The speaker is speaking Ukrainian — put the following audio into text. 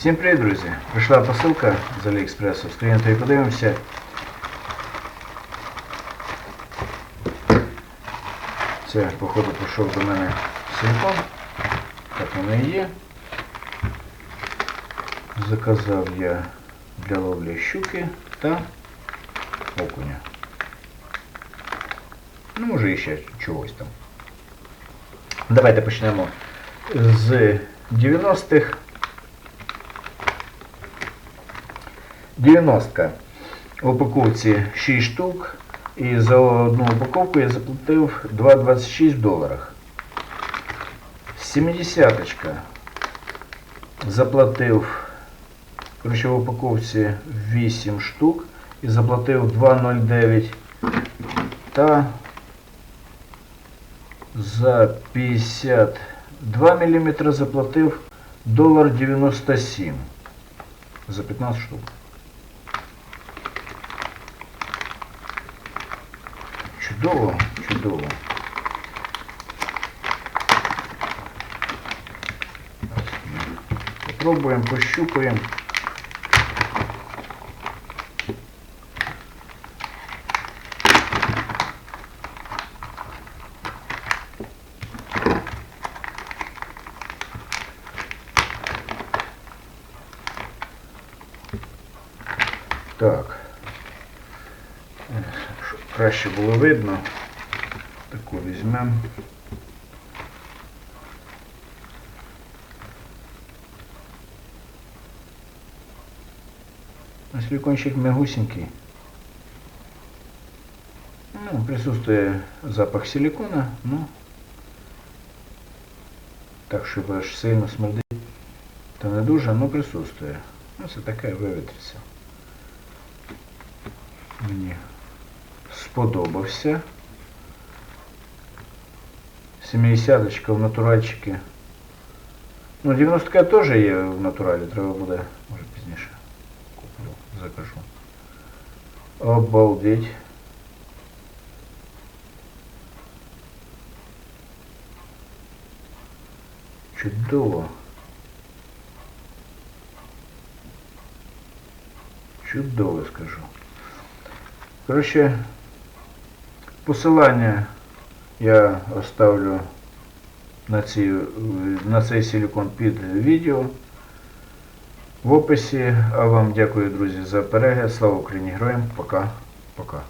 Всім привіт, друзі! Прийшла посилка з Аліекспресу. З клієнтою подивимося. Це, походу, прийшов до мене силикон. Так воно і є. Заказав я для ловлі щуки та окуня. Ну, може і ще чогось там. Давайте почнемо з 90-х. 90 в упаковці 6 штук. І за одну упаковку я заплатив 2,26 в доларах. 70 заплатив коротше, в упаковці 8 штук і заплатив 2,09 та за 52 мм заплатив долар 97 за 15 штук. Чудово, чудово. Попробуємо, пощупаємо. Так. Краще було видно. Таку візьмемо. А силикончик мягусенький. Ну, присутствує запах силикона, ну так, щоб аж сильно смердить, то не дуже, але присутствує. Ну, це таке вивітриться. Мені сподобався. 70 в натуральчики. Ну, 90 теж є в натуралі, треба буде, може пізніше куплю, закажу. Обалдеть. Чудово. Чудово скажу. Коротше, посилання я оставлю на, ці, на цей силікон під відео в описі. А вам дякую, друзі, за перегляд. Слава Україні! Героям! Пока. Пока.